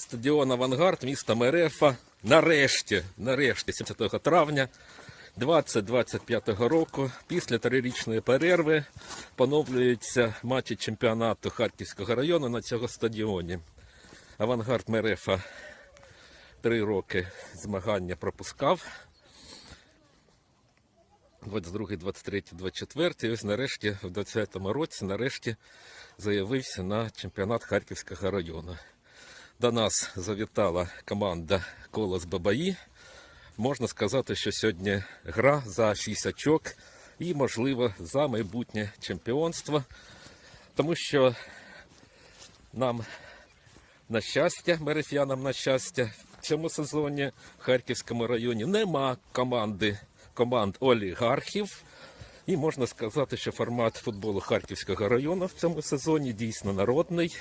Стадіон Авангард міста Мерефа. Нарешті, нарешті, 17 травня 2025 року, після трирічної перерви, поновлюються матчі чемпіонату Харківського району на цьому стадіоні. Авангард Мерефа три роки змагання пропускав. 22, 23, 24. І ось нарешті, в 20-му році, нарешті заявився на чемпіонат Харківського району. До нас завітала команда Колос Бабаї. Можна сказати, що сьогодні гра за 6 очок і, можливо, за майбутнє чемпіонство. Тому що нам на щастя, мерефянам на щастя, в цьому сезоні в Харківському районі нема команди команд олігархів. І можна сказати, що формат футболу Харківського району в цьому сезоні дійсно народний,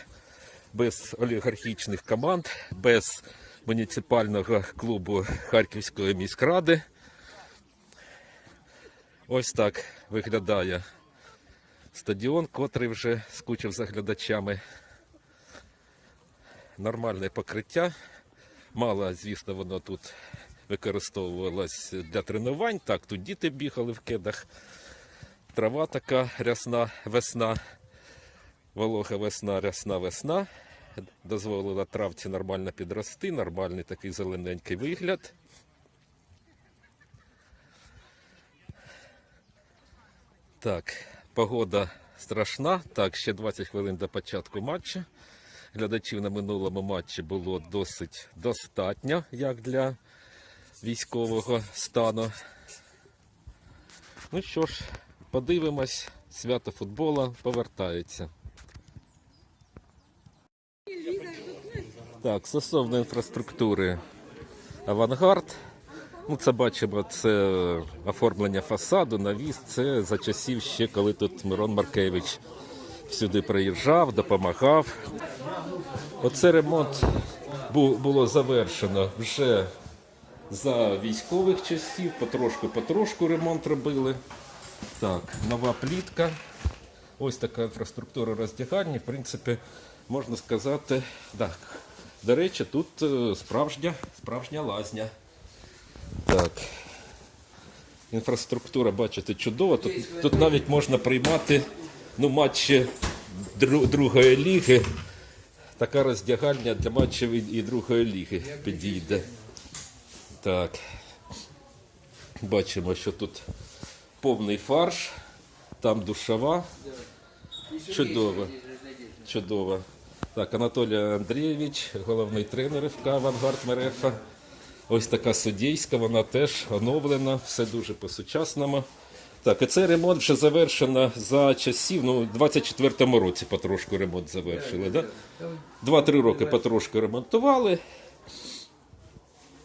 без олігархічних команд, без муніципального клубу Харківської міськради. Ось так виглядає стадіон, котрий вже скучив за глядачами нормальне покриття. Мало, звісно, воно тут використовувалось для тренувань. Так, тут діти бігали в кедах. Трава така рясна весна, волога весна, рясна весна. Дозволила травці нормально підрости, нормальний такий зелененький вигляд. Так, погода страшна. Так, ще 20 хвилин до початку матчу. Глядачів на минулому матчі було досить достатньо, як для військового стану. Ну що ж, подивимось, свято футбола повертається. Так, стосовно інфраструктури авангард. Ну, це бачимо, це оформлення фасаду, навіс. Це за часів ще, коли тут Мирон Маркевич сюди приїжджав, допомагав. Оце ремонт було завершено вже за військових часів, потрошку-потрошку ремонт робили. Так, нова плітка. Ось така інфраструктура роздягальні. В принципі, можна сказати, так. До речі, тут е, справжня, справжня лазня. Так. Інфраструктура, бачите, чудова. Тут, тут навіть можна приймати ну, матчі дру- другої ліги. Така роздягальня для матчів і і другої ліги підійде. Так. Бачимо, що тут повний фарш, там душова. Чудово. Чудово. Так, Анатолій Андрійович, головний тренер ФК Авангард Мерефа. Ось така суддійська, вона теж оновлена, все дуже по-сучасному. Так, і цей ремонт вже завершено за часів, ну, у 24-му році потрошку ремонт завершили. Да? Два-три роки потрошку ремонтували.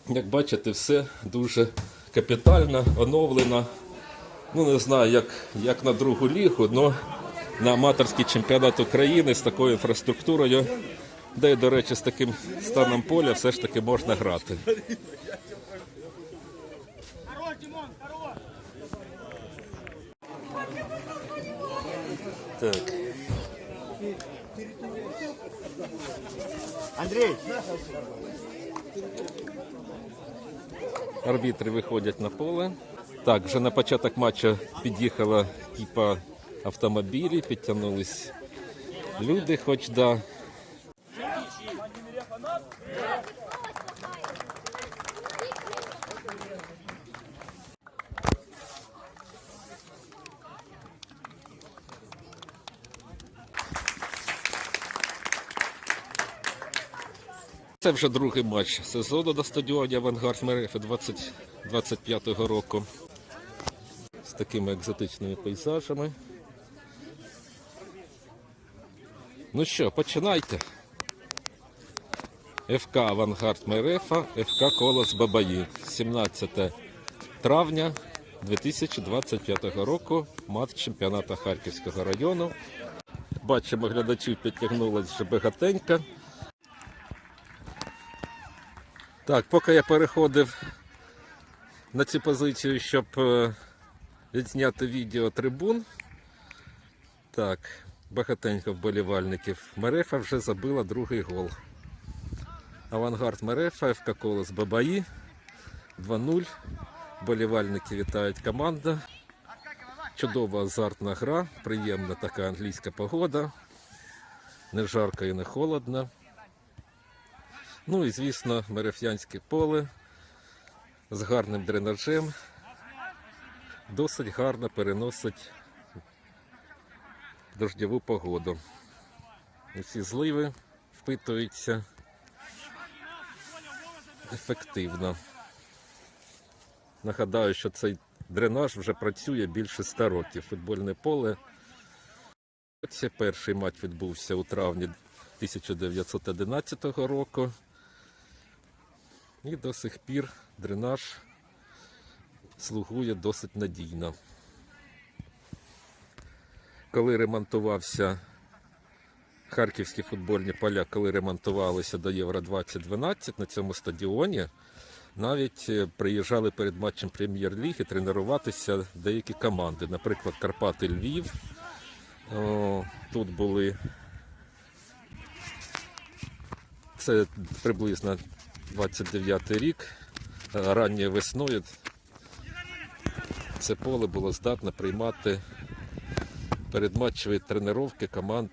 Як бачите, все дуже капітально, оновлено. Ну, не знаю, як, як на другу лігу, але на аматорський чемпіонат України з такою інфраструктурою, де, до речі, з таким станом поля все ж таки можна грати. Так. Андрей, Арбітри виходять на поле. Так, вже на початок матчу під'їхала кіпа автомобілів, підтягнулись люди, хоч да. Це вже другий матч сезону на стадіоні Авангард Мерефи 2025 року. З такими екзотичними пейзажами. Ну що, починайте. ФК Авангард Мерефа, ФК Колос Бабаї. 17 травня 2025 року. Матч чемпіонату Харківського району. Бачимо, глядачів підтягнулось вже багатенько. Так, поки я переходив на цю позицію, щоб е, відзняти відео трибун. Так, багатенько вболівальників. Мерефа вже забила другий гол. Авангард Мерефа, ФК Колос Бабаї. 2-0. Болівальники вітають команда. Чудова азартна гра, приємна така англійська погода. Не жарко і не холодно. Ну і звісно, мереф'янське поле з гарним дренажем. Досить гарно переносить дождьову погоду. Усі зливи впитуються ефективно. Нагадаю, що цей дренаж вже працює більше 100 років. Футбольне поле. Це перший матч відбувся у травні 1911 року. І до сих пір дренаж слугує досить надійно. Коли ремонтувався харківські футбольні поля, коли ремонтувалися до Євро 2012 на цьому стадіоні, навіть е, приїжджали перед матчем прем'єр-ліги тренуватися деякі команди. Наприклад, Карпати Львів. Тут були. Це приблизно 29 рік. Е, Ранньою весною це поле було здатне приймати передматчеві тренування команд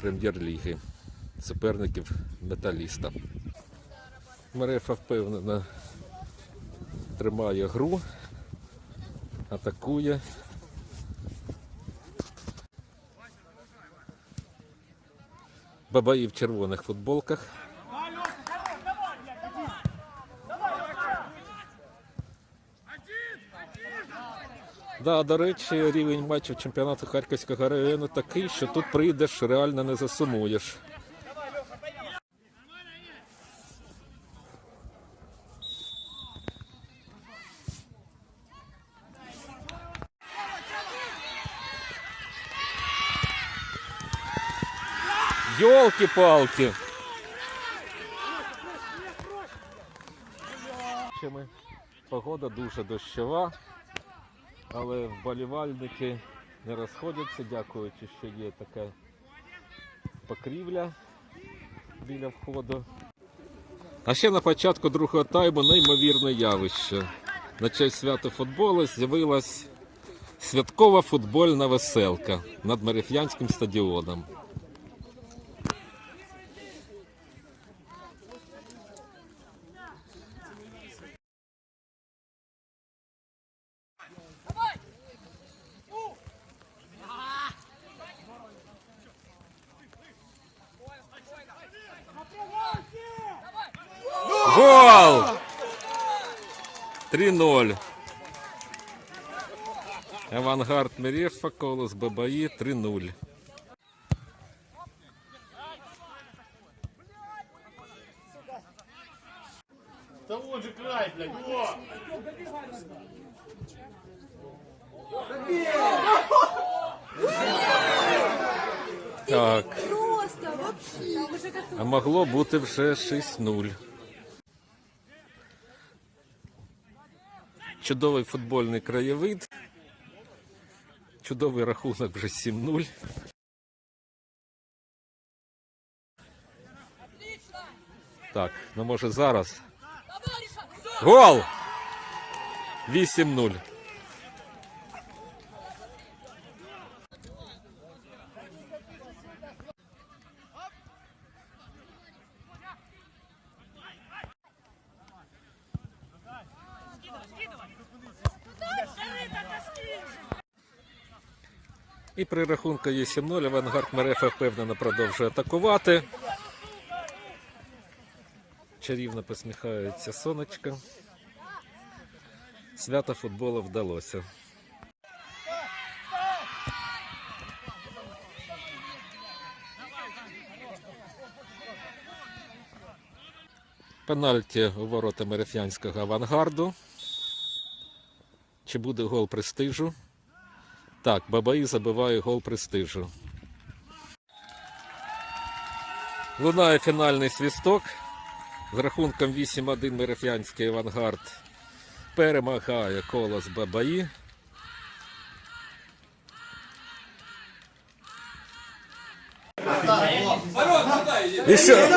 прем'єр-ліги, суперників металіста. Мерефа впевнено тримає гру, атакує. Бабаї в червоних футболках. Да, до речі, рівень матчів чемпіонату Харківського району такий, що тут прийдеш, реально не засумуєш. Йолки-палки! Погода дуже дощова, але вболівальники не розходяться, дякуючи, що є така покрівля біля входу. А ще на початку другого тайму неймовірне явище. На честь свята футболу з'явилась святкова футбольна веселка над Мереф'янським стадіоном. Гол! 3-0. Авангард Мерефа, Колос Бабаї 3-0. Да вон же край, блядь, во! Так, Просто вообще. Уже а могло бути вже 6-0. Чудовий футбольний краєвид. Чудовий рахунок вже 7-0. Так, ну може зараз. Гол! 8-0. І при рахунку є 7-0 авангард Мерефа впевнено продовжує атакувати. Чарівно посміхається сонечко. Свято футболу вдалося. Пенальті у ворота Мереф'янського авангарду. Чи буде гол престижу? Так, Бабаї забиває гол престижу. Лунає фінальний свісток. З рахунком 8-1 Мереф'янський авангард перемагає колос Бабаї. Що?